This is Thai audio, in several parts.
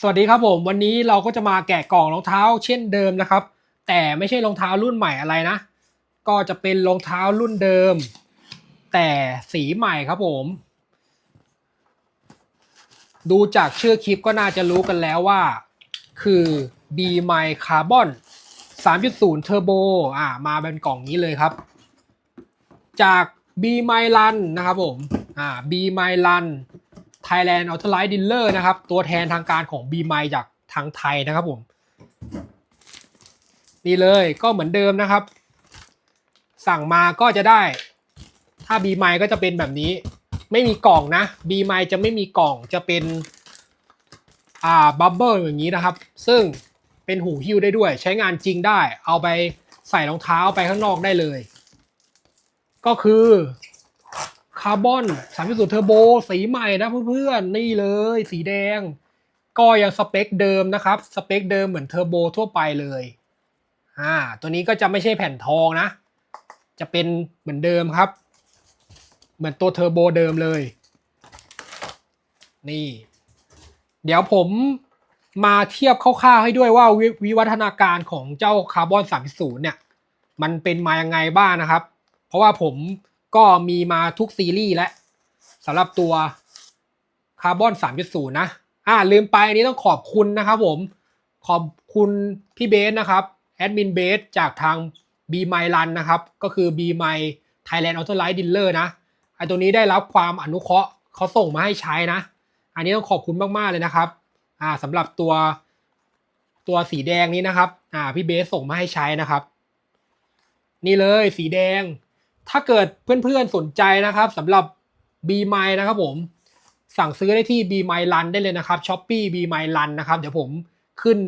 สวัสดีครับผม วันนี้เราก็จะมาแกะกล่องรองเท้าเช่นเดิมนะครับ แต่ไม่ใช่รองเท้ารุ่นใหม่อะไรนะ ก็จะเป็นรองเท้ารุ่นเดิม แต่สีใหม่ครับผม ดูจากชื่อคลิปก็น่าจะรู้กันแล้วว่า คือ B m i Carbon 3.0 Turbo อ่ามาเป็นกล่องนี้เลยครับ จาก B m i Run นะครับผมอ่า B m i Run Thailand Authorized Dealer นะครับ ตัวแทนทางการของ B m i จากทางไทยนะครับผม นี่เลยก็เหมือนเดิมนะครับ สั่งมาก็จะได้ ถ้า B m i ก็จะเป็นแบบนี้ ไม่มีกล่องนะ B m i จะไม่มีกล่องจะเป็น อ่าบับเบิลอย่างนี้นะครับ ซึ่งเป็นหูหิ้วได้ด้วย ใช้งานจริงได้ เอาไปใส่รองเท้าไปข้างนอกได้เลย ก็คือ คาร์บอน3.0เทอร์โบสีใหม่นะเพื่อนๆ นี่เลยสีแดง ก็ยังสเปคเดิมนะครับ สเปคเดิมเหมือนเทอร์โบทั่วไปเลยอ่าตัวนี้ก็จะไม่ใช่แผ่นทองนะ จะเป็นเหมือนเดิมครับ เหมือนตัวเทอร์โบเดิมเลย นี่ เดี๋ยวผมมาเทียบคร่าวๆให้ด้วยว่าวิวิวัฒนาการของเจ้าคาร์บอน 3.0 เนี่ย มันเป็นมายังไงบ้างนะครับ เพราะว่าผม ก็มีมาทุกซีรีส์แล้วสำหรับตัวคาร์บอน 3.0 นะ อ่า ลืมไปอันนี้ต้องขอบคุณนะครับผม ขอบคุณพี่เบสนะครับ แอดมินเบสจากทาง b m y Run นะครับ ก็คือ b m y Thailand Authorized Dealer นะ ไอตัวนี้ได้รับความอนุเคราะห์เขาส่งมาให้ใช้นะ อันนี้ต้องขอบคุณมาก ๆ เลยนะครับ อ่าสำหรับตัวตัวสีแดงนี้นะครับ อ่า พี่เบสส่งมาให้ใช้นะครับ นี่เลยสีแดง ถ้าเกิดเพื่อนๆสนใจนะครับสำหรับ b m y นะครับผม สั่งซื้อได้ที่ b m y Run ได้เลยนะครับ Shopee b m y Run นะครับ เดี๋ยวผมขึ้น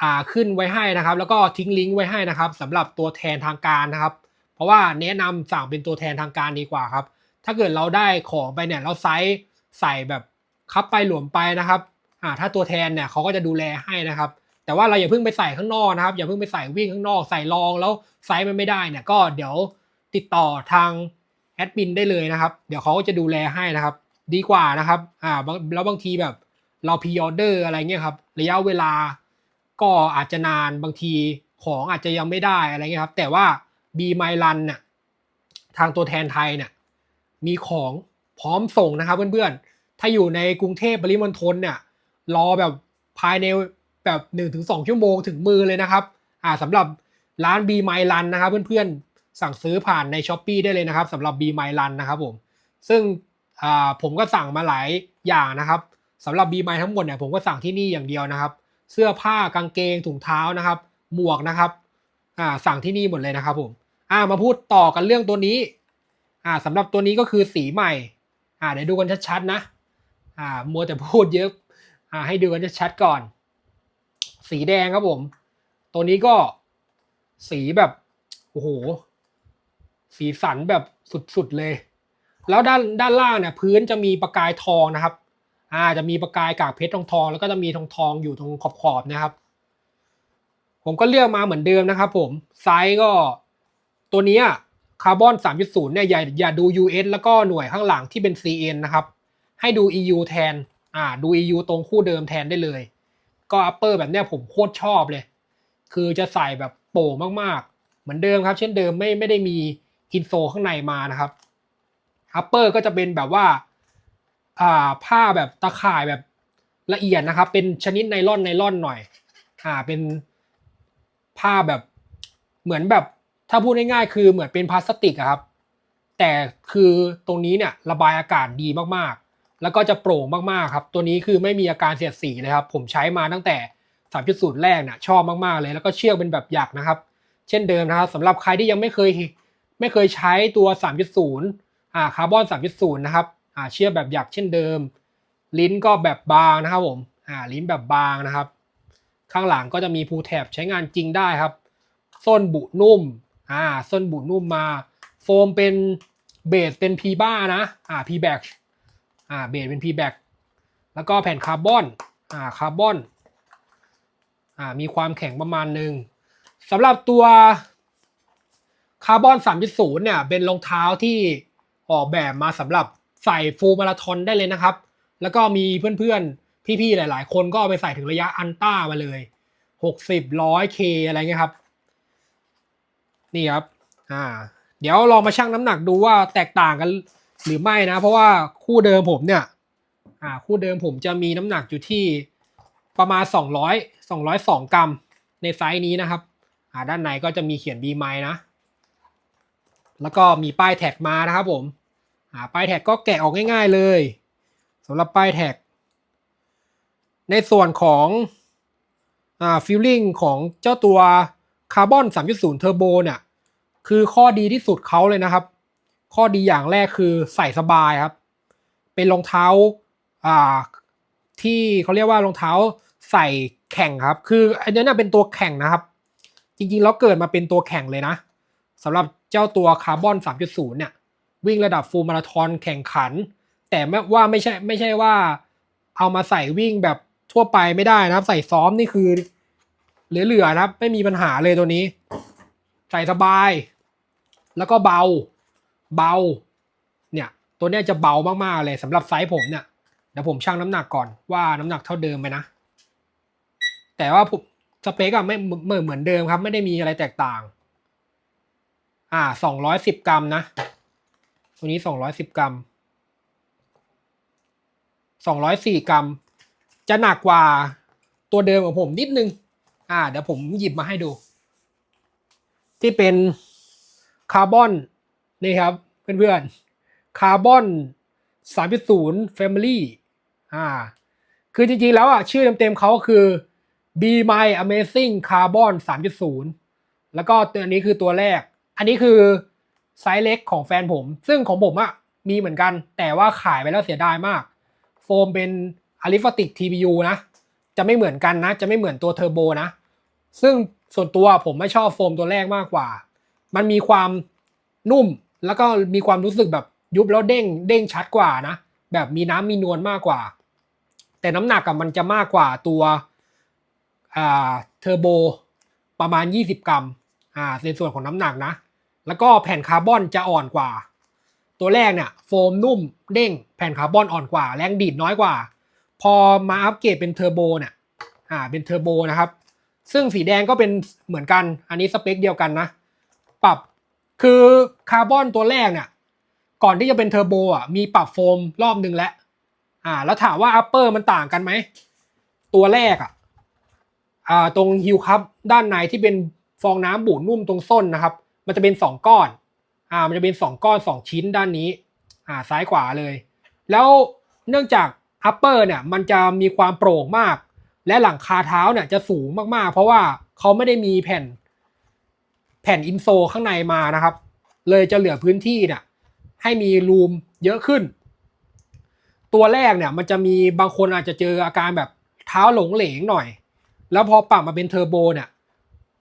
อ่าขึ้นไว้ให้นะครับ แล้วก็ทิ้งลิงก์ไว้ให้นะครับสำหรับตัวแทนทางการนะครับ เพราะว่าแนะนำสั่งเป็นตัวแทนทางการดีกว่าครับ ถ้าเกิดเราได้ของไปเนี่ยเราไซส์ใส่แบบคับไปหลวมไปนะครับอ่าถ้าตัวแทนเนี่ยเขาก็จะดูแลให้นะครับแต่ว่าเราอย่าเพิ่งไปใส่ข้างนอกนะครับ อย่าเพิ่งไปใส่วิ่งข้างนอกใส่ลองแล้วไซส์มันไม่ได้เนี่ยก็เดี๋ยว ติดต่อทางแอดมินได้เลยนะครับ เดี๋ยวเขาก็จะดูแลให้นะครับ ดีกว่านะครับอ่าแล้วบางทีแบบเราพ r ออเดอร์อะไรเงี้ยครับ ระยะเวลาก็อาจจะนานบางทีของอาจจะยังไม่ได้อะไรเงี้ยครับ แต่ว่า B m y Run เนี่ยทางตัวแทนไทยเนี่ยมีของพร้อมส่งนะครับเพื่อนๆ ถ้าอยู่ในกรุงเทพปริมณฑลเนี่ยรอแบบภายในแบบ1นถึงสชั่วโมงถึงมือเลยนะครับ อ่าสำหรับร้าน B m y Run นะครับเพื่อนๆ สั่งซื้อผ่านใน s h อ p e e ได้เลยนะครับสำหรับ B m y Run นะครับผมซึ่งผมก็สั่งมาหลายอย่างนะครับสำหรับ B m y ทั้งหมดเนี่ยผมก็สั่งที่นี่อย่างเดียวนะครับ เสื้อผ้ากางเกงถุงเท้านะครับ หมวกนะครับสั่งที่นี่หมดเลยนะครับผมมาพูดต่อกันเรื่องตัวนี้สำหรับตัวนี้ก็คือสีใหม่เดี๋ยวดูกันชัดๆนะมัวแต่พูดเยอะให้ดูกันชัดๆก่อน สีแดงครับผม ตัวนี้ก็สีแบบโอ้โห สีสันแบบสุดๆเลย แล้วด้านด้านล่างเนี่ยพื้นจะมีประกายทองนะครับ อ่าจะมีประกายกากเพชรทองทองแล้วก็จะมีทองทองอยู่ตรงขอบๆนะครับ ผมก็เลือกมาเหมือนเดิมนะครับ ผมไซส์ก็ตัวนี้คาร์บอน 3.0 เนี่ยอย่าอย่าดู US แล้วก็หน่วยข้างหลังที่เป็น CN นะครับ ให้ดู EU แทนอ่าดู EU ตรงคู่เดิมแทนได้เลย ก็ upper แบบเนี้ยผมโคตรชอบเลย คือจะใส่แบบโป่งมากๆ เหมือนเดิมครับ เช่นเดิมไม่ไม่ได้มี อินโซข้างในมานะครับ upper ก็จะเป็นแบบว่าอ่าผ้าแบบตะข่ายแบบละเอียดนะครับ เป็นชนิดไนล่อนไนล่อนหน่อยอ่าเป็นผ้าแบบเหมือนแบบถ้าพูดง่ายๆ คือเหมือนเป็นพลาสติกครับ แต่คือตรงนี้เนี่ยระบายอากาศดีมากๆ แล้วก็จะโปร่งมากๆครับ ตัวนี้คือไม่มีอาการเสียดสีเลยครับ ผมใช้มาตั้งแต่3.0แรกเนี่ยชอบมากๆเลย แล้วก็เชือกเป็นแบบหยักนะครับ เช่นเดิมนะครับสำหรับใครที่ยังไม่เคย ไม่เคยใช้ตัว 3.0อ่าคาร์บอน 3.0 นะครับอ่าเชือกแบบหยักเช่นเดิม ลิ้นก็แบบบางนะครับผมอ่าลิ้นแบบบางนะครับ ข้างหลังก็จะมีพูแถบใช้งานจริงได้ครับ ส้นบุนุ่มอ่าส้นบุนุ่มมา โฟมเป็นเบสเป็นพีบ้านะอ่าพีแบกอ่าเบสเป็นพีแบกแล้วก็แผ่นคาร์บอนอ่าคาร์บอนอ่ามีความแข็งประมาณหนึ่งสำหรับตัว คาร์บอน3.0เนี่ยเป็นรองเท้าที่ออกแบบมาสำหรับใส่ฟูลมาราธอนได้เลยนะครับ แล้วก็มีเพื่อนๆ พี่ๆ หลายๆ คนก็เอาไปใส่ถึงระยะอันต้ามาเลยหกสิบร้อยเคอะไรเงี้ยครับ นี่ครับ อ่า เดี๋ยวลองมาชั่งน้ำหนักดูว่าแตกต่างกันหรือไม่นะ เพราะว่าคู่เดิมผมเนี่ย อ่า คู่เดิมผมจะมีน้ำหนักอยู่ที่ประมาณสองร้อยสองร้อยสองกรัม ในไซส์นี้นะครับ อ่า ด้านในก็จะมีเขียน B ไม้นะ แล้วก็มีป้ายแท็กมานะครับผมป้ายแท็กก็แกะออกง่าย ๆเลยสำหรับป้ายแท็ก ในส่วนของอฟิลลิ่งของเจ้าตัวคาร์บอน 3.0 เทอร์โบเนี่ย คือข้อดีที่สุดเขาเลยนะครับ ข้อดีอย่างแรกคือใส่สบายครับ เป็นรองเท้าที่เขาเรียกว่ารองเท้าใส่แข่งครับ คืออันนี้เป็นตัวแข่งนะครับ จริงๆ แล้วเกิดมาเป็นตัวแข่งเลยนะสำหรับ เจ้าตัวคาร์บอน 3.0 เนี่ย วิ่งระดับฟูลมาราธอนแข่งขัน แต่ไม่ว่าไม่ใช่ไม่ใช่ว่า เอามาใส่วิ่งแบบทั่วไปไม่ได้นะครับ ใส่ซ้อมนี่คือเหลือๆนะครับ ไม่มีปัญหาเลยตัวนี้ ใส่สบาย แล้วก็เบาเบา เนี่ย ตัวนี้จะเบามากๆเลยสำหรับไซส์ผมเนี่ยเดี๋ยวผมชั่งน้ำหนักก่อนว่าน้ำหนักเท่าเดิมไหมนะ แต่ว่าผมสเปคอะไม่เหมือนเหมือนเดิมครับ ไม่ได้มีอะไรแตกต่าง อ่าสองร้อยสิบกรัมนะ ตัวนี้สองร้อยสิบกรัมสองร้อยสี่กรัม จะหนักกว่าตัวเดิมของผมนิดนึง อ่า เดี๋ยวผมหยิบมาให้ดู ที่เป็นคาร์บอนนี่ครับ เพื่อนๆ คาร์บอน3.0 Family อ่า คือจริงๆ แล้วอะ ชื่อเต็มๆเขาคือ B My Amazing Carbon 3.0 แล้วก็ตัวนี้คือตัวแรก อันนี้คือไซส์เล็กของแฟนผม ซึ่งของผมอะมีเหมือนกัน แต่ว่าขายไปแล้วเสียดายมาก โฟมเป็นอลิฟติก TPU นะ จะไม่เหมือนกันนะ จะไม่เหมือนตัวเทอร์โบนะ ซึ่งส่วนตัวผมไม่ชอบโฟมตัวแรกมากกว่า มันมีความนุ่มแล้วก็มีความรู้สึกแบบยุบแล้วเด้งเด้งชัดกว่านะ แบบมีน้ำมีนวลมากกว่า แต่น้ำหนักกับมันจะมากกว่าตัวเทอร์โบประมาณ 20 กรัมอ่าในส่วนของน้ำหนักนะ แล้วก็แผ่นคาร์บอนจะอ่อนกว่า ตัวแรกเนี่ยโฟมนุ่มเด้งแผ่นคาร์บอนอ่อนกว่า แรงดีดน้อยกว่า พอมาอัปเกรดเป็นเทอร์โบเนี่ยอ่าเป็นเทอร์โบนะครับซึ่งสีแดงก็เป็นเหมือนกัน อันนี้สเปคเดียวกันนะ ปรับคือคาร์บอนตัวแรกเนี่ย ก่อนที่จะเป็นเทอร์โบอะ มีปรับโฟมรอบหนึ่งแล้ว อ่า แล้วถามว่าอัปเปอร์มันต่างกันไหม ตัวแรกอะ อ่า ตรงฮิวครับด้านในที่เป็นฟองน้ำบูดนุ่มตรงส้นนะครับ มันจะเป็นสองก้อน อ่า มันจะเป็นสองก้อนสองชิ้นด้านนี้ อ่า ซ้ายขวาเลย แล้วเนื่องจากอัปเปอร์เนี่ย มันจะมีความโปร่งมาก และหลังคาเท้าเนี่ยจะสูงมากๆ เพราะว่าเขาไม่ได้มีแผ่น แผ่นอินโซข้างในมานะครับ เลยจะเหลือพื้นที่เนี่ยให้มีรูมเยอะขึ้น ตัวแรกเนี่ย มันจะมีบางคนอาจจะเจออาการแบบเท้าหลงเหลงหน่อย แล้วพอปรับมาเป็นเทอร์โบเนี่ย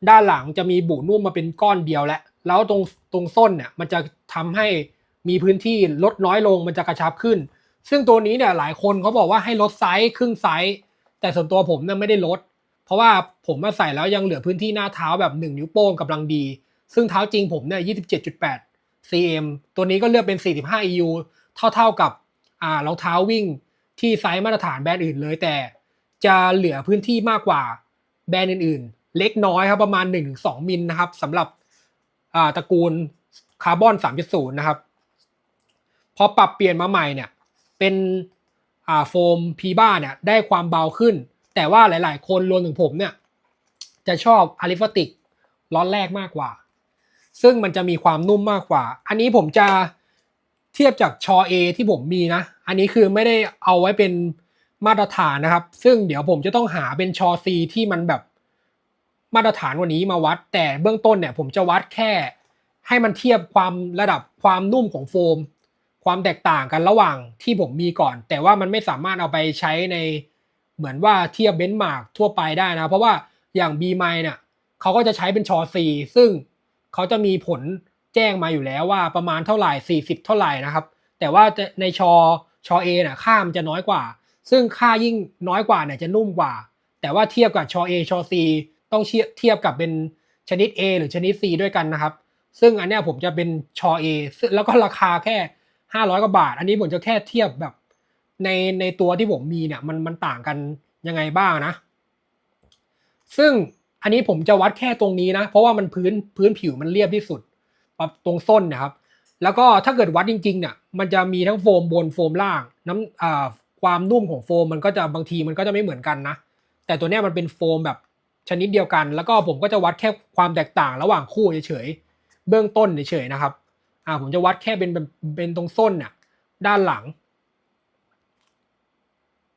ด้านหลังจะมีบุนุ่มมาเป็นก้อนเดียวแล้ว แล้วตรงตรงส้นเนี่ยมันจะทำให้มีพื้นที่ลดน้อยลงมันจะกระชับขึ้น ซึ่งตัวนี้เนี่ยหลายคนเขาบอกว่าให้ลดไซส์ครึ่งไซส์แต่ส่วนตัวผมเนี่ยไม่ได้ลด เพราะว่าผมมาใส่แล้วยังเหลือพื้นที่หน้าเท้าแบบ 1 นิ้วโป้งกำลังดี ซึ่งเท้าจริงผมเนี่ย27.8 cm ตัวนี้ก็เลือกเป็น 45 EU เท่าๆกับอ่ารองเท้าวิ่งที่ไซส์มาตรฐานแบรนด์อื่นเลย แต่จะเหลือพื้นที่มากกว่าแบรนด์อื่นๆ เล็กน้อยครับประมาณ 1-2มิลนะครับสำหรับ ตระกูลคาร์บอน 3.0 นะครับ พอปรับเปลี่ยนมาใหม่เนี่ยเป็นอาโฟมพีบ้าเนี่ยได้ความเบาขึ้น แต่ว่าหลาย ๆ คนรวมถึงผมเนี่ยจะชอบอาริฟติกร้อนแรกมากกว่า ซึ่งมันจะมีความนุ่มมากกว่า อันนี้ผมจะเทียบจากชอ A ที่ผมมีนะ อันนี้คือไม่ได้เอาไว้เป็นมาตรฐานนะครับ ซึ่งเดี๋ยวผมจะต้องหาเป็นชอ C ที่มันแบบ มาตรฐานวันนี้มาวัด แต่เบื้องต้นเนี่ยผมจะวัดแค่ ให้มันเทียบความระดับความนุ่มของโฟม ความแตกต่างกันระหว่างที่ผมมีก่อน แต่ว่ามันไม่สามารถเอาไปใช้ในเหมือนว่าเทียบเบนช์มาร์กทั่วไปได้นะ เพราะว่าอย่าง B ไมเนี่ยเขาก็จะใช้เป็นชอ C ซึ่งเขาจะมีผลแจ้งมาอยู่แล้วว่าประมาณเท่าไหร่ 40 เท่าไหร่นะครับ แต่ว่าในชอชอ A เนี่ยค่ามันจะน้อยกว่า ซึ่งค่ายิ่งน้อยกว่าเนี่ยจะนุ่มกว่า แต่ว่าเทียบกับชอ A ชอ C ต้องเทียบกับเป็นชนิด A หรือชนิด C ด้วยกันนะครับ ซึ่งอันเนี้ยผมจะเป็นชอ A แล้วก็ราคาแค่ 500กว่าบาท อันนี้ผมจะแค่เทียบแบบในในตัวที่ผมมีเนี่ยมันมันต่างกันยังไงบ้างนะ ซึ่งอันนี้ผมจะวัดแค่ตรงนี้นะ เพราะว่ามันพื้นพื้นผิวมันเรียบที่สุดปั๊บตรงส้นนะครับ แล้วก็ถ้าเกิดวัดจริงๆเนี่ยมันจะมีทั้งโฟมบนโฟมล่างน้ำความนุ่มของโฟมมันก็จะบางทีมันก็จะไม่เหมือนกันนะ แต่ตัวเนี้ยมันเป็นโฟมแบบ ชนิดเดียวกัน แล้วก็ผมก็จะวัดแค่ความแตกต่างระหว่างคู่เฉยๆเบื้องต้นเฉยๆนะครับอ่าผมจะวัดแค่เป็นเป็นเป็นตรงส้นเนี่ยด้านหลัง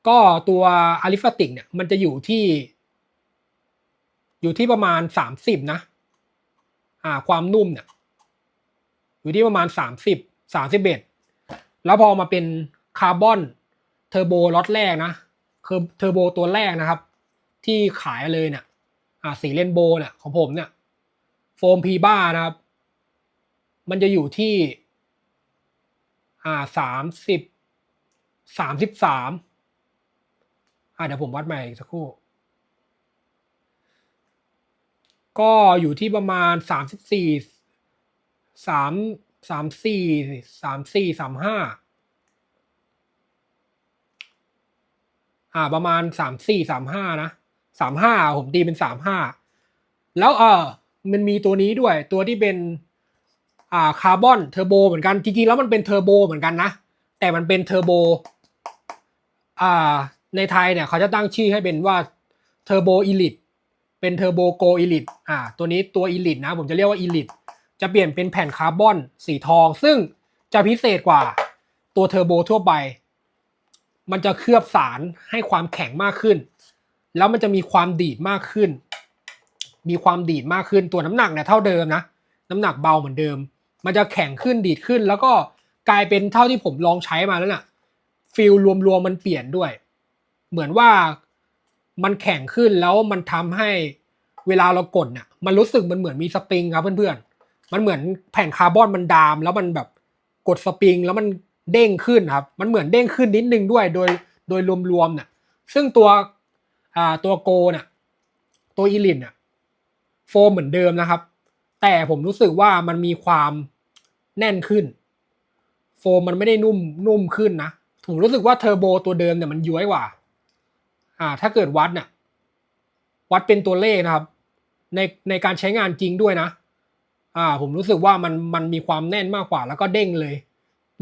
ก็ตัวอาริฟาติกเนี่ยมันจะอยู่ที่ อยู่ที่ประมาณสามสิบนะอ่าความนุ่มเนี่ยอยู่ที่ประมาณสามสิบสามสิบเอ็ดแล้วพอมาเป็นคาร์บอนเทอร์โบล็อตแรกนะคือเทอร์โบตัวแรกนะครับ ที่ขายเลยเนี่ย อ่าสีเรนโบว์เนี่ยของผมเนี่ยโฟมพีบ้านะครับ มันจะอยู่ที่ อ่าสามสิบสามสิบสามอ่าเดี๋ยวผมวัดใหม่อีกสักครู่ ก็อยู่ที่ประมาณสามสิบสี่สามสามสี่สามสี่สามห้าอ่าประมาณสามสี่สามห้านะ สามห้าผมตีเป็นสามห้าแล้วเออมันมีตัวนี้ด้วย ตัวที่เป็นอ่าคาร์บอนเทอร์โบเหมือนกันจริงๆแล้วมันเป็นเทอร์โบเหมือนกันนะแต่มันเป็นเทอร์โบอ่าในไทยเนี่ยเขาจะตั้งชื่อให้เป็นว่าเทอร์โบอีลิทเป็นเทอร์โบโกอีลิทอ่าตัวนี้ตัวอีลิทนะผมจะเรียกว่าอีลิทจะเปลี่ยนเป็นแผ่นคาร์บอนสีทอง ซึ่งจะพิเศษกว่าตัวเทอร์โบทั่วไป มันจะเคลือบสารให้ความแข็งมากขึ้น แล้วมันจะมีความดีดมากขึ้น มีความดีดมากขึ้นตัวน้ำหนักเนี่ยเท่าเดิมนะ น้ำหนักเบาเหมือนเดิม มันจะแข็งขึ้นดีดขึ้น แล้วก็กลายเป็นเท่าที่ผมลองใช้มาแล้วน่ะฟิลรวมๆมันเปลี่ยนด้วย เหมือนว่ามันแข็งขึ้นแล้วมันทำให้เวลาเรากดเนี่ยมันรู้สึกมันเหมือนมีสปริงครับเพื่อนๆ มันเหมือนแผ่นคาร์บอนมันดาม แล้วมันแบบกดสปริงแล้วมันเด้งขึ้นครับ มันเหมือนเด้งขึ้นนิดนึงด้วยโดยโดยรวมๆเนี่ยซึ่งตัว อ่าตัวโกเนี่ยตัวอีลินเนี่ยโฟมเหมือนเดิมนะครับ แต่ผมรู้สึกว่ามันมีความแน่นขึ้น โฟมมันไม่ได้นุ่มนุ่มขึ้นนะผมรู้สึกว่าเทอร์โบตัวเดิมเนี่ยมันย้วยกว่า อ่า ถ้าเกิดวัดเนี่ยวัดเป็นตัวเลขนะครับ ในในการใช้งานจริงด้วยนะ อ่า ผมรู้สึกว่ามันมันมีความแน่นมากกว่า แล้วก็เด้งเลย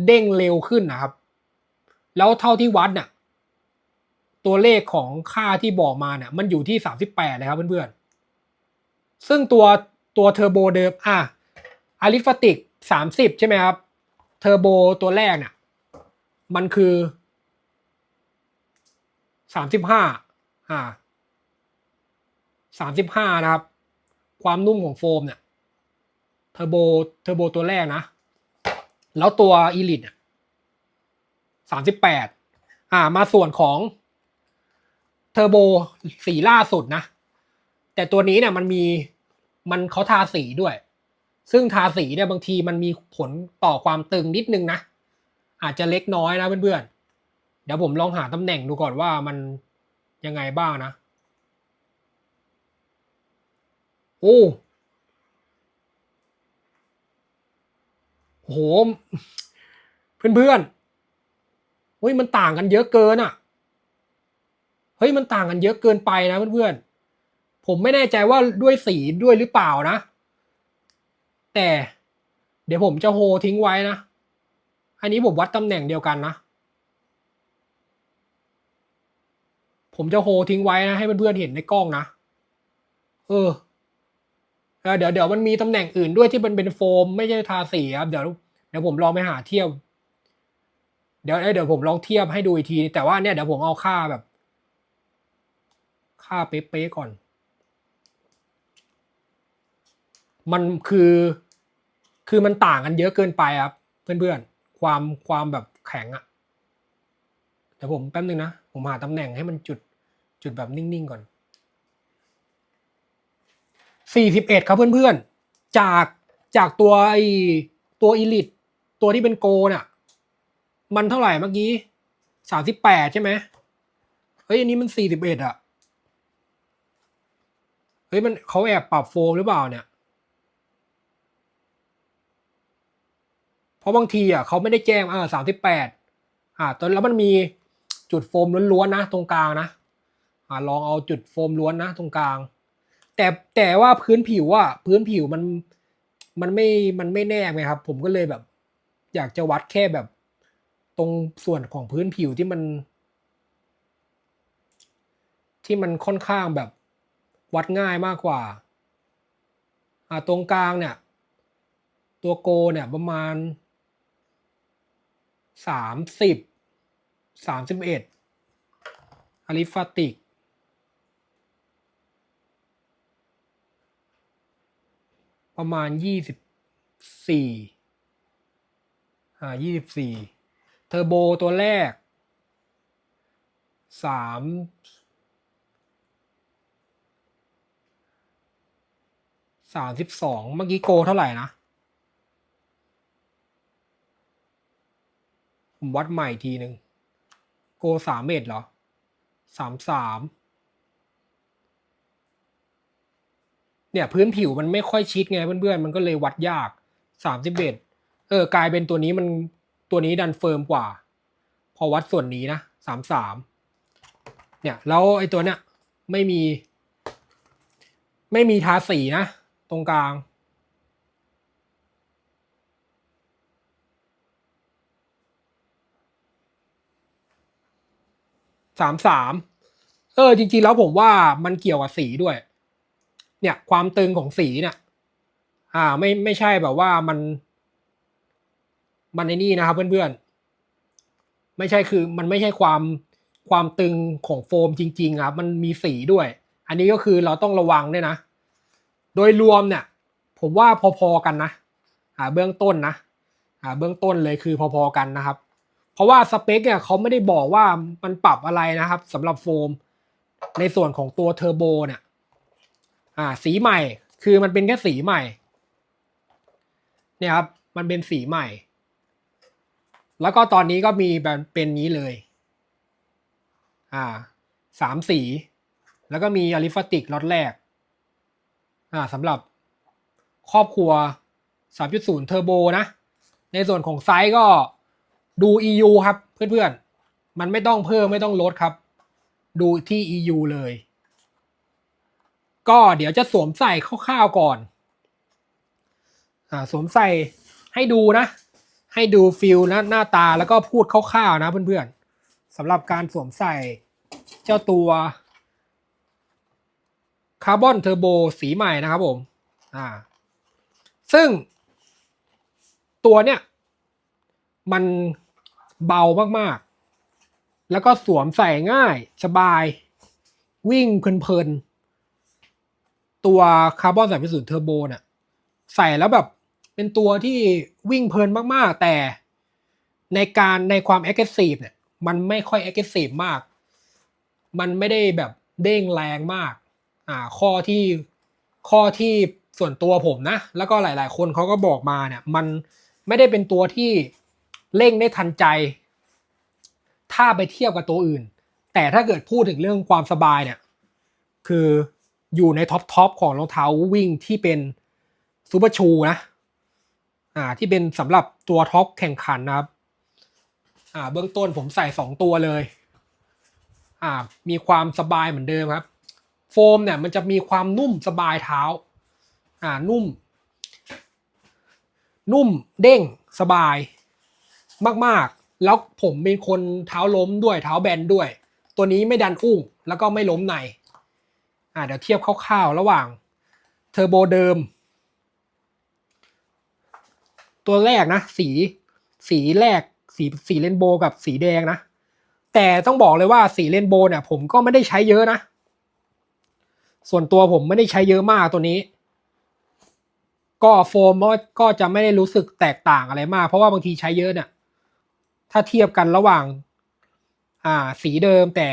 เด้งเร็วขึ้นนะครับ แล้วเท่าที่วัดเนี่ย ตัวเลขของค่าที่บอกมาเนี่ยมันอยู่ที่สามสิบแปดเลยครับเพื่อนๆ ซึ่งตัวตัวเทอร์โบเดิมอะอาริฟติกสามสิบใช่ไหมครับ เทอร์โบตัวแรกเนี่ยมันคือสามสิบห้าอ่าสามสิบห้านะครับ ความนุ่มของโฟมเนี่ยเทอร์โบเทอร์โบตัวแรกนะ แล้วตัวอีลิทสามสิบแปดอ่า มาส่วนของ เทอร์โบสีล่าสุดนะ แต่ตัวนี้เนี่ยมันมีมันเขาทาสีด้วย ซึ่งทาสีเนี่ยบางทีมันมีผลต่อความตึงนิดนึงนะ อาจจะเล็กน้อยนะเพื่อนๆ เดี๋ยวผมลองหาตำแหน่งดูก่อนว่ามันยังไงบ้างนะ โอ้โห เพื่อนๆเฮ้ยมันต่างกันเยอะเกินอะ เฮ้ยมันต่างกันเยอะเกินไปนะเพื่อนๆ ผมไม่แน่ใจว่าด้วยสีด้วยหรือเปล่านะ แต่เดี๋ยวผมจะโฮทิ้งไว้นะ อันนี้ผมวัดตำแหน่งเดียวกันนะ ผมจะโฮทิ้งไว้นะให้เพื่อนๆเห็นในกล้องนะ เออเดี๋ยวเดี๋ยวมันมีตำแหน่งอื่นด้วยที่มันเป็นโฟม ไม่ใช่ทาสีครับเดี๋ยวเดี๋ยวผมลองไปหาเทียบ เดี๋ยวเดี๋ยวผมลองเทียบให้ดูอีกที แต่ว่าเนี่ยเดี๋ยวผมเอาค่าแบบ ค่าเป๊ะๆก่อน มันคือ คือมันต่างกันเยอะเกินไปครับ เพื่อนๆ ความความแบบแข็งอะเดี๋ยวผมแป๊บนึงนะ ผมหาตำแหน่งให้มันจุดจุดแบบนิ่ง ๆ ก่อนสี่สิบเอ็ดครับเพื่อนๆ จากจากตัวไอตัวอีลิทตัวที่เป็นโกน่ะ มันเท่าไหร่เมื่อกี้สามสิบแปดใช่ไหมเฮ้ย อันนี้มันสี่สิบเอ็ดอะ เฮ้ยมันเขาแอบปรับโฟมหรือเปล่าเนี่ย เพราะบางทีอะเขาไม่ได้แจ้งอ่าสามสิบแปดอ่าตอนแล้วมันมีจุดโฟมล้วนๆนะ ตรงกลางนะอ่าลองเอาจุดโฟมล้วนนะ ตรงกลาง แต่แต่ว่าพื้นผิวอะพื้นผิวมันมันไม่มันไม่แน่ไงครับ ผมก็เลยแบบ อยากจะวัดแค่แบบ ตรงส่วนของพื้นผิวที่มัน ที่มันค่อนข้างแบบ วัดง่ายมากกว่าอ่าตรงกลางเนี่ย ตัวโกเนี่ยประมาณสามสิบสามสิบเอ็ดอลิฟาติกประมาณยี่สิบสี่อ่ายี่สิบสี่เทอร์โบตัวแรกสาม สามสิบสองเมื่อกี้โกเท่าไหร่นะ ผมวัดใหม่ทีหนึ่งโกสามเอ็ดเหรอสามสามเนี่ยพื้นผิวมันไม่ค่อยชิดไงเพื่อนๆมันก็เลยวัดยากสามสิบเอ็ดเออกลายเป็นตัวนี้มันตัวนี้ดันเฟิร์มกว่า พอวัดส่วนนี้นะสามสามเนี่ยแล้วไอ้ตัวเนี้ยไม่มี ไม่มีทาสีนะ ตรงกลาง สามสาม เออ จริง ๆ แล้วผมว่ามันเกี่ยวกับสีด้วย เนี่ย ความตึงของสีเนี่ย อ่า ไม่ไม่ใช่แบบว่ามัน มันในนี่นะครับ เพื่อนๆ ไม่ใช่คือมันไม่ใช่ความความตึงของโฟมจริง ๆ ครับ มันมีสีด้วย อันนี้ก็คือเราต้องระวังด้วยนะ โดยรวมเนี่ย ผมว่าพอๆกันนะอ่าเบื้องต้นนะอ่าเบื้องต้นเลยคือพอๆกันนะครับ เพราะว่าสเปคเนี่ยเขาไม่ได้บอกว่ามันปรับอะไรนะครับสำหรับโฟม ในส่วนของตัวเทอร์โบเนี่ยอ่าสีใหม่คือมันเป็นแค่สีใหม่ เนี่ยครับ มันเป็นสีใหม่ แล้วก็ตอนนี้ก็มีแบบเป็นนี้เลย อ่าสามสี แล้วก็มีอลิฟติกล็อตแรก อ่าสำหรับครอบครัว 3.0 เทอร์โบนะ ในส่วนของไซส์ก็ดู EU ครับเพื่อนๆ มันไม่ต้องเพิ่มไม่ต้องลดครับ ดูที่ EU เลย ก็เดี๋ยวจะสวมใส่คร่าวๆก่อนอ่าสวมใส่ให้ดูนะ ให้ดูฟิลนะหน้าตาแล้วก็พูดคร่าวๆนะเพื่อนๆสำหรับการสวมใส่เจ้าตัว คาร์บอนเทอร์โบสีใหม่นะครับผม อ่า ซึ่ง ตัวเนี้ยมันเบามากๆ แล้วก็สวมใส่ง่ายสบาย วิ่งเพลินๆ ตัวคาร์บอนสามพิสูจน์เทอร์โบเนี่ย ใส่แล้วแบบเป็นตัวที่วิ่งเพลินมากๆ แต่ในการในความ aggressive เนี่ย มันไม่ค่อย aggressive มาก มันไม่ได้แบบเด้งแรงมาก อ่าข้อที่ข้อที่ส่วนตัวผมนะ แล้วก็หลาย ๆ คนเขาก็บอกมาเนี่ย มันไม่ได้เป็นตัวที่เร่งได้ทันใจ ถ้าไปเทียบกับตัวอื่น แต่ถ้าเกิดพูดถึงเรื่องความสบายเนี่ย คืออยู่ในท็อปท็อปของรองเท้าวิ่งที่เป็นซูเปอร์ชูนะ อ่า ที่เป็นสำหรับตัวท็อปแข่งขันนะครับ อ่า เบื้องต้นผมใส่สองตัวเลย อ่า มีความสบายเหมือนเดิมครับ โฟมเนี่ยมันจะมีความนุ่มสบายเท้า อ่านุ่ม นุ่มเด้งสบาย มากๆ แล้วผมเป็นคนเท้าล้มด้วยเท้าแบนด้วย ตัวนี้ไม่ดันอุ้งแล้วก็ไม่ล้มใน อ่าเดี๋ยวเทียบคร่าวๆ ระหว่างเทอร์โบเดิม ตัวแรกนะ สีสีแรกสีสีเรนโบกับสีแดงนะ แต่ต้องบอกเลยว่าสีเรนโบเนี่ยผมก็ไม่ได้ใช้เยอะนะ ส่วนตัวผมไม่ได้ใช้เยอะมากตัวนี้ ก็โฟมก็จะไม่ได้รู้สึกแตกต่างอะไรมาก เพราะว่าบางทีใช้เยอะเนี่ยถ้าเทียบกันระหว่าง อ่า สีเดิมแต่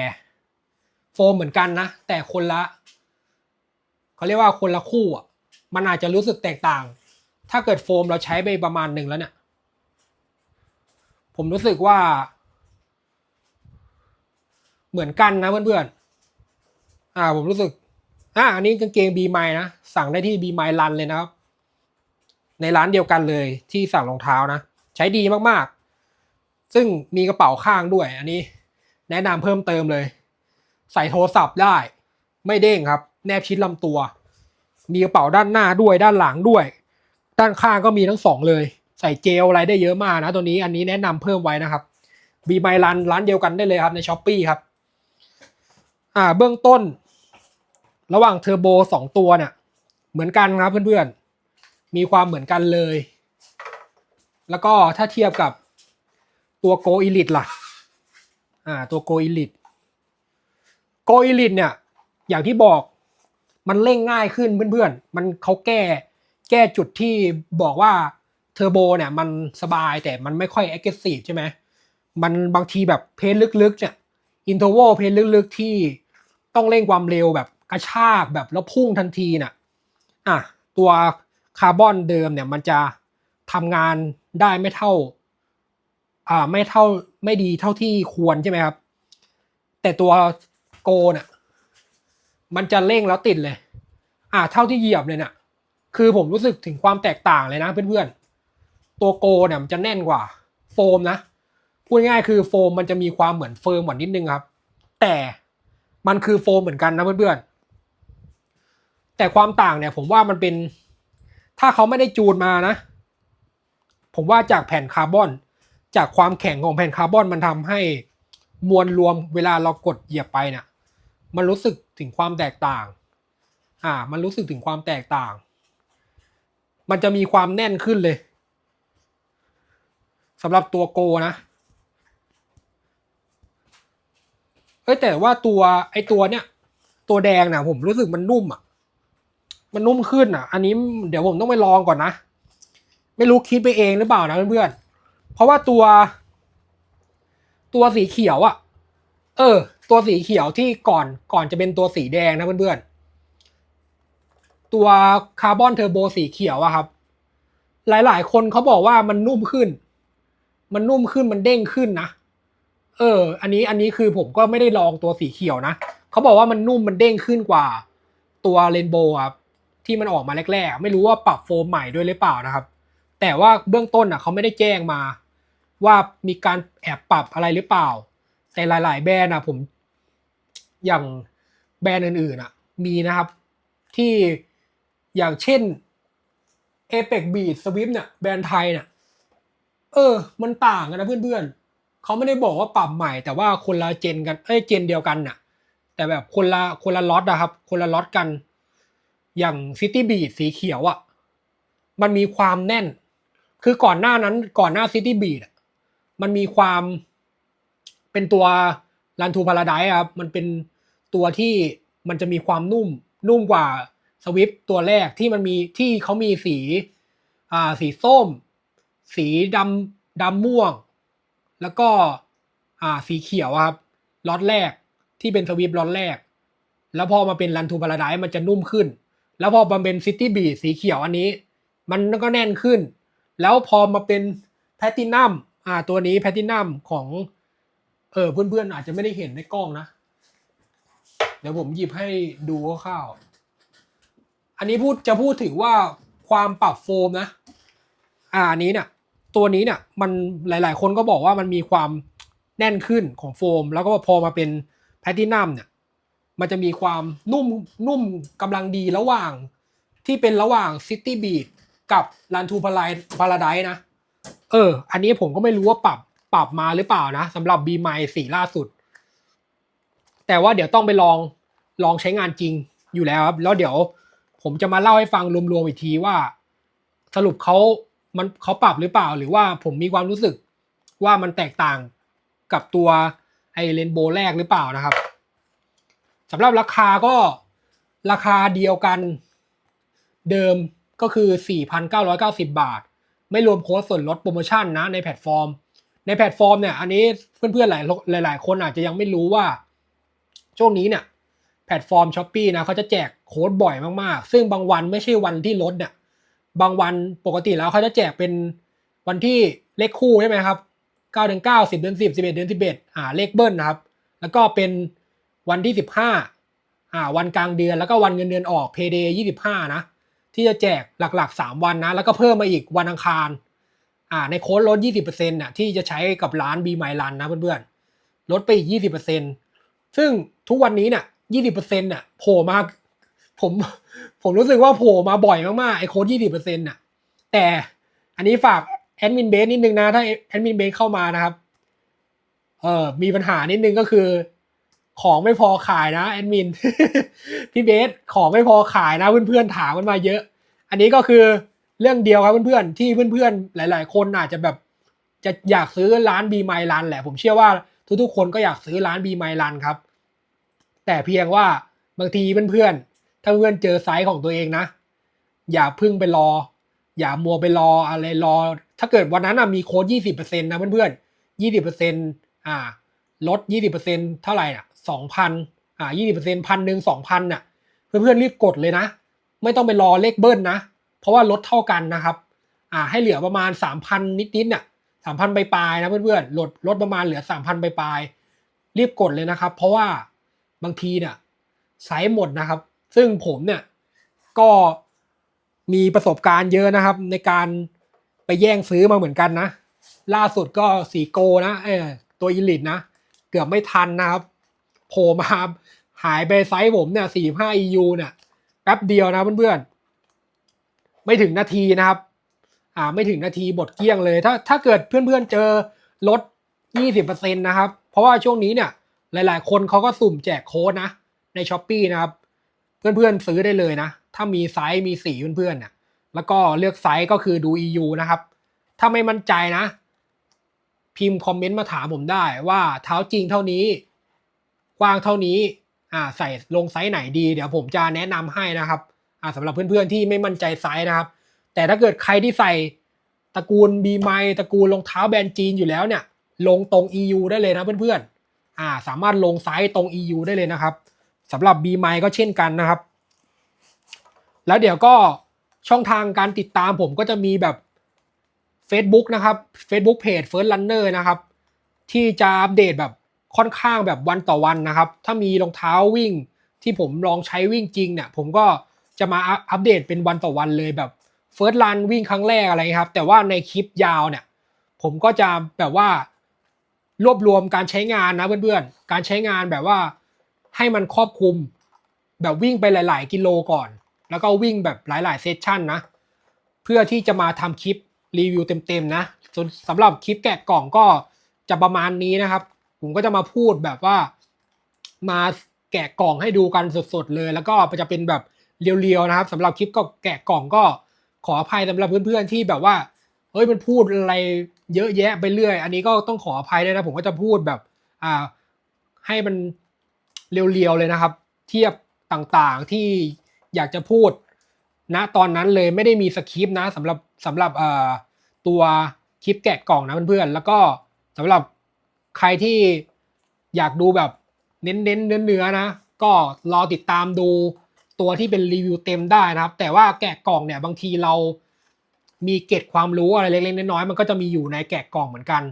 โฟมเหมือนกันนะ แต่คนละเขาเรียกว่าคนละคู่อะมันอาจจะรู้สึกแตกต่าง ถ้าเกิดโฟมเราใช้ไปประมาณหนึ่งแล้วเนี่ย ผมรู้สึกว่า เหมือนกันนะเพื่อนๆอ่า ผมรู้สึก อ่าอันนี้กางเกงบีไมนะ สั่งได้ที่บีไมรันเลยนะครับ ในร้านเดียวกันเลยที่สั่งรองเท้านะ ใช้ดีมากๆ ซึ่งมีกระเป๋าข้างด้วย อันนี้ แนะนำเพิ่มเติมเลย ใส่โทรศัพท์ได้ ไม่เด้งครับ แนบชิดลำตัว มีกระเป๋าด้านหน้าด้วยด้านหลังด้วย ด้านข้างก็มีทั้งสองเลย ใส่เจลอะไรได้เยอะมากนะ ตัวนี้อันนี้แนะนำเพิ่มไว้นะครับบีไมรันร้านเดียวกันได้เลยครับในช้อปปีครับ อ่าเบื้องต้น ระหว่างเทอร์โบสองตัวเนี่ยเหมือนกันครับเพื่อนๆ มีความเหมือนกันเลย แล้วก็ถ้าเทียบกับตัวโกอีลิตล่ะ อ่า ตัวโกอีลิตโกอีลิตเนี่ย อย่างที่บอกมันเร่งง่ายขึ้นเพื่อนๆ มันเขาแก้แก้จุดที่บอกว่าเทอร์โบเนี่ยมันสบายแต่มันไม่ค่อย aggressive ใช่ไหม มันบางทีแบบเพลลึกๆเนี่ยอินเทอร์วเพลลึกๆที่ต้องเร่งความเร็วแบบ กระชากแบบแล้วพุ่งทันทีน่ะอะตัวคาร์บอนเดิมเนี่ยมันจะทำงานได้ไม่เท่าอ่าไม่เท่าไม่ดีเท่าที่ควรใช่ไหมครับ แต่ตัวโกเนี่ยมันจะเร่งแล้วติดเลย อ่าเท่าที่เหยียบเลยเนี่ยคือผมรู้สึกถึงความแตกต่างเลยนะเพื่อนๆ ตัวโกเนี่ยมันจะแน่นกว่า โฟมนะ พูดง่ายๆคือโฟมมันจะมีความเหมือนเฟิร์มกว่านิดนึงครับ แต่มันคือโฟมเหมือนกันนะเพื่อนๆ แต่ความต่างเนี่ยผมว่ามันเป็น ถ้าเขาไม่ได้จูนมานะ ผมว่าจากแผ่นคาร์บอน จากความแข็งของแผ่นคาร์บอนมันทำให้มวลรวมเวลาเรากดเหยียบไปเนี่ยมันรู้สึกถึงความแตกต่าง อ่า มันรู้สึกถึงความแตกต่าง มันจะมีความแน่นขึ้นเลยสำหรับตัวโกนะ เอ้ยแต่ว่าตัวไอตัวเนี้ยตัวแดงนะผมรู้สึกมันนุ่มอะ มันนุ่มขึ้นอะ อันนี้เดี๋ยวผมต้องไปลองก่อนนะ ไม่รู้คิดไปเองหรือเปล่านะเพื่อนๆ เพราะว่าตัว ตัวสีเขียวอะ เออ ตัวสีเขียวที่ก่อนก่อนจะเป็นตัวสีแดงนะเพื่อนๆ ตัวคาร์บอนเทอร์โบสีเขียวอะครับ หลายๆ คนเขาบอกว่ามันนุ่มขึ้น มันนุ่มขึ้นมันเด้งขึ้นนะ เออ อันนี้อันนี้คือผมก็ไม่ได้ลองตัวสีเขียวนะ เขาบอกว่ามันนุ่มมันเด้งขึ้นกว่า ตัวเรนโบว์ครับ ที่มันออกมาแรกๆ ไม่รู้ว่าปรับโฟมใหม่ด้วยหรือเปล่านะครับ แต่ว่าเบื้องต้นอะเขาไม่ได้แจ้งมา ว่ามีการแอบปรับอะไรหรือเปล่า แต่หลาย ๆ แบรนด์อะผม อย่างแบรนด์อื่นๆอะ มีนะครับ ที่อย่างเช่น Apex Beat Swift เนี่ยแบรนด์ไทยเนี่ยเออ มันต่างกันนะเพื่อนๆเขาไม่ได้บอกว่าปรับใหม่ แต่ว่าคนละเจนกันเอ้ยเจนเดียวกันน่ะ แต่แบบคนละคนละล็อตอะครับ คนละล็อตกัน อย่าง City Beat สีเขียวอะมันมีความแน่น คือก่อนหน้านั้นก่อนหน้า City Beat อะมันมีความเป็นตัว Run to Paradise ครับมันเป็นตัวที่มันจะมีความนุ่ม นุ่มกว่าสวิฟตัวแรกที่มันมีที่เขามีสีอ่าสีส้ม สีดำดำม่วง แล้วก็อ่าสีเขียวครับล็อตแรกที่เป็นสวิฟล็อตแรก แล้วพอมาเป็นรันทูพาราไดมันจะนุ่มขึ้น แล้วพอมาเป็นซิตี้บีสีเขียวอันนี้ มันก็แน่นขึ้น แล้วพอมาเป็นแพตตินัมอ่าตัวนี้แพตตินัมของเออเพื่อนๆอาจจะไม่ได้เห็นในกล้องนะ เดี๋ยวผมหยิบให้ดูคร่าวๆอันนี้พูดจะพูดถึงว่าความปรับโฟมนะ อ่านี้เนี่ยตัวนี้เนี่ยมันหลาย ๆ คนก็บอกว่ามันมีความแน่นขึ้นของโฟม แล้วก็พอมาเป็นแพลตินัมเนี่ย มันจะมีความนุ่มนุ่มกำลังดีระหว่างที่เป็นระหว่างซิตี้บีดกับลันทูพาราพาราไดนะ เออ อันนี้ผมก็ไม่รู้ว่าปรับปรับมาหรือเปล่านะสำหรับ B ีไมสีล่าสุด แต่ว่าเดี๋ยวต้องไปลองลองใช้งานจริงอยู่แล้วครับ แล้วเดี๋ยวผมจะมาเล่าให้ฟังรวมๆอีกทีว่า สรุปเขามันเขาปรับหรือเปล่า หรือว่าผมมีความรู้สึกว่ามันแตกต่างกับตัวไอเรนโบว์แรกหรือเปล่านะครับ สำหรับราคาก็ราคาเดียวกันเดิมก็คือ 4,990 บาท ไม่รวมโค้ดส่วนลดโปรโมชั่นนะในแพลตฟอร์ม ในแพลตฟอร์มเนี่ยอันนี้เพื่อนๆหลายหลายๆคนอาจจะยังไม่รู้ว่า ช่วงนี้เนี่ยแพลตฟอร์มช้อปปีนะเขาจะแจกโค้ดบ่อยมากๆ ซึ่งบางวันไม่ใช่วันที่ลดเนี่ยบางวันปกติแล้วเขาจะแจกเป็นวันที่เลขคู่ใช่ไหมครับ9เดือน9 10เดือน10 11เดือน11อ่าเลขเบิ้ลนะครับ แล้วก็เป็น วันที่ 15อ่าวันกลางเดือนแล้วก็วันเงินเดือนออกเพย์เดย์25นะ ที่จะแจกหลักๆ 3 วันนะ แล้วก็เพิ่มมาอีกวันอังคารอ่าในโค้ดลด 20%น่ะที่จะใช้กับร้าน B My Run นนะเพื่อนลดไปอีกยี่สิบเปอร์เซ็นซึ่งทุกวันนี้เนี่ยยี่สิบเปอร์เซ็นต์น่ะโผล่มาผมผมรู้สึกว่าโผล่มาบ่อยมากๆไอ้โค้ดยี่สิบเปอร์เซ็นต์น่ะแต่อันนี้ฝากแอดมินเบสนิดนึงนะ ถ้าแอดมินเบสเข้ามานะครับเออมีปัญหานิดนึงก็คือ ของไม่พอขายนะแอดมินพี่เบสของไม่พอขายนะเพื่อนๆถามกันมาเยอะ อันนี้ก็คือเรื่องเดียวครับเพื่อนๆที่เพื่อนๆหลาย ๆ คนอาจจะแบบจะอยากซื้อร้านบีไมลันแหละ ผมเชื่อว่าทุกๆ คนก็อยากซื้อร้านบีไมลันครับ แต่เพียงว่าบางทีเพื่อนๆถ้าเพื่อนเจอไซส์ของตัวเองนะ อย่าพึ่งไปรอ อย่ามัวไปรออะไรรอ ถ้าเกิดวันนั้นมีโค้ดยี่สิบเปอร์เซ็นต์นะเพื่อนๆยี่สิบเปอร์เซ็นต์อ่าลดยี่สิบเปอร์เซ็นต์เท่าไหร่อะ สองพันอ่ายี่สิบเปอร์เซ็นต์พันหนึ่งสองพันน่ะเพื่อนๆรีบกดเลยนะ ไม่ต้องไปรอเลขเบิ้ลนะ เพราะว่าลดเท่ากันนะครับอ่าให้เหลือประมาณสามพันนิดๆเนี่ยสามพันปลายๆนะเพื่อนๆลดลดประมาณเหลือสามพันปลายๆรีบกดเลยนะครับ เพราะว่าบางทีเนี่ยไซส์หมดนะครับ ซึ่งผมเนี่ยก็มีประสบการณ์เยอะนะครับ ในการไปแย่งซื้อมาเหมือนกันนะ ล่าสุดก็สีโกนะเออตัวอิลิทนะ เกือบไม่ทันนะครับ ผล่มาหายไปไซส์ผมเนี่ยสี่ห้า EU เนี่ยแป๊บเดียวนะเพื่อนๆ ไม่ถึงนาทีนะครับ อ่าไม่ถึงนาทีบทเกลี้ยงเลย ถ้าถ้าเกิดเพื่อนๆเจอลดยี่สิบเปอร์เซ็นต์นะครับ เพราะว่าช่วงนี้เนี่ย หลายๆ คนเขาก็สุ่มแจกโค้ดนะ ในช้อปปีนะครับ เพื่อนๆซื้อได้เลยนะ ถ้ามีไซส์มีสีเพื่อนๆเนี่ยแล้วก็เลือกไซส์ก็คือดู EU นะครับ ถ้าไม่มั่นใจนะ พิมพ์คอมเมนต์มาถามผมได้ว่าเท้าจริงเท่านี้ กว้างเท่านี้อ่าใส่ลงไซส์ไหนดีเดี๋ยวผมจะแนะนำให้นะครับอ่าสำหรับเพื่อนๆที่ไม่มั่นใจไซส์นะครับ แต่ถ้าเกิดใครที่ใส่ตระกูลบีไมตระกูลรองเท้าแบรนด์จีนอยู่แล้วเนี่ย ลงตรง EU ได้เลยนะเพื่อนๆอ่าสามารถลงไซส์ตรง EU ได้เลยนะครับสำหรับบีไมก็เช่นกันนะครับ แล้วเดี๋ยวก็ช่องทางการติดตามผมก็จะมีแบบ Facebook นะครับ Facebook Page First Runner นะครับ ที่จะอัปเดตแบบ ค่อนข้างแบบวันต่อวันนะครับ ถ้ามีรองเท้าวิ่งที่ผมลองใช้วิ่งจริงเนี่ย ผมก็จะมาอัปเดตเป็นวันต่อวันเลยแบบ First Run วิ่งครั้งแรกอะไรครับ แต่ว่าในคลิปยาวเนี่ย ผมก็จะแบบว่ารวบรวมการใช้งานนะเพื่อนๆ การใช้งานแบบว่าให้มันครอบคลุม แบบวิ่งไปหลาย ๆ กิโลก่อน แล้วก็วิ่งแบบหลาย ๆ เซสชั่นนะ เพื่อที่จะมาทำคลิปรีวิวเต็ม ๆ นะส่วนสำหรับคลิปแกะกล่องก็จะประมาณนี้นะครับ ผมก็จะมาพูดแบบว่า มาแกะกล่องให้ดูกันสดๆเลย แล้วก็จะเป็นแบบเรียวๆนะครับสำหรับคลิปก็แกะกล่องก็ขออภัยสำหรับเพื่อนๆที่แบบว่าเฮ้ยมันพูดอะไรเยอะแยะไปเรื่อย อันนี้ก็ต้องขออภัยด้วยนะผมก็จะพูดแบบ อ่า ให้มันเรียวๆเลยนะครับ เทียบต่างๆที่อยากจะพูดณตอนนั้นเลยไม่ได้มีสคริปต์นะสำหรับสำหรับตัวคลิปแกะกล่องนะเพื่อนๆแล้วก็สำหรับ ใครที่อยากดูแบบเน้นๆเนื้อนะ ก็รอติดตามดูตัวที่เป็นรีวิวเต็มได้นะครับ แต่ว่าแกะกล่องเนี่ยบางทีเรามีเก็ตความรู้อะไรเล็กๆน้อยๆมันก็จะมีอยู่ในแกะกล่องเหมือนกัน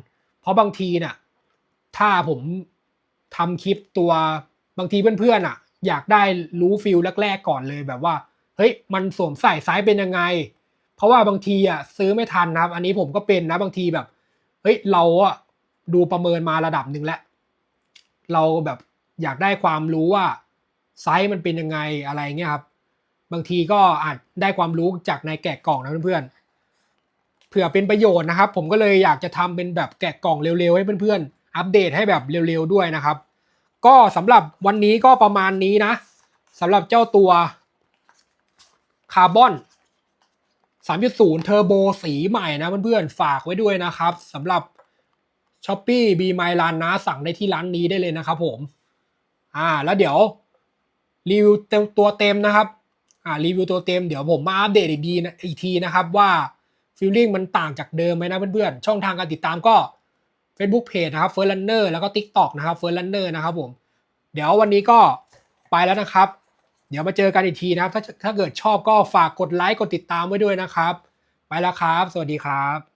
เพราะบางทีเนี่ยถ้าผมทำคลิปตัวบางทีเพื่อนๆอะ อยากได้รู้ฟิลแรกๆก่อนเลยแบบว่าเฮ้ยมันสวมใส่ไซส์เป็นยังไง เพราะว่าบางทีอะซื้อไม่ทันนะครับ อันนี้ผมก็เป็นนะบางทีแบบเฮ้ยเราอะ ดูประเมินมาระดับหนึ่งแล้ว เราแบบอยากได้ความรู้ว่าไซส์มันเป็นยังไงอะไรเงี้ยครับ บางทีก็อาจได้ความรู้จากในแกะกล่องนะเพื่อนๆเผื่อเป็นประโยชน์นะครับ ผมก็เลยอยากจะทำเป็นแบบแกะกล่องเร็วๆให้เพื่อนๆอัปเดตให้แบบเร็วๆด้วยนะครับ ก็สำหรับวันนี้ก็ประมาณนี้นะสำหรับเจ้าตัวคาร์บอน3.0 เทอร์โบสีใหม่นะเพื่อนๆ ฝากไว้ด้วยนะครับสำหรับ s h o p e e b m y l a n นนะสั่งได้ที่ร้านนี้ได้เลยนะครับผม อ่า แล้วเดี๋ยวรีวิวเต็มตัวเต็มนะครับ อ่ารีวิวตัวเต็มเดี๋ยวผมมาอัปเดตอีกทีนะอีกทีนะครับว่าฟีลลิ่งมันต่างจากเดิมไหมนะเพื่อนๆ ช่องทางการติดตามก็ Facebook Page นะครับ First Runner แล้วก็ TikTok นะครับ First Runner นะครับผม เดี๋ยววันนี้ก็ไปแล้วนะครับ เดี๋ยวมาเจอกันอีกทีนะครับ ถ้าถ้าเกิดชอบก็ฝากกดไลค์กดติดตามไว้ด้วยนะครับ ไปแล้วครับ สวัสดีครับ